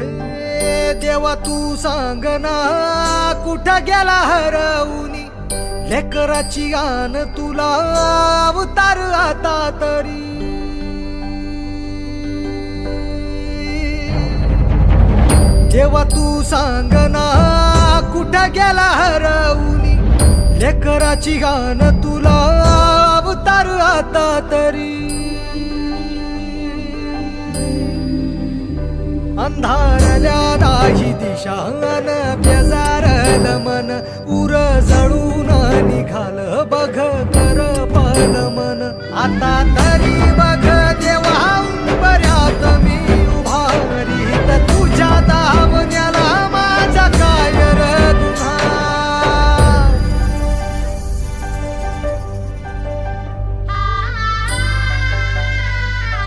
देवा तू सांग ना कुठं गेला हरवूनी? लेकराची गान तुला अवतार आता तरी. जेव्हा तू सांग ना कुठं गेला हरवूनी? लेकराची गाणं तुला अवतार आता तरी. अंधारल्या नाही दिशान बेजारल मन. उर जळून निघाल बघ कर पाल मन. आता तरी बघ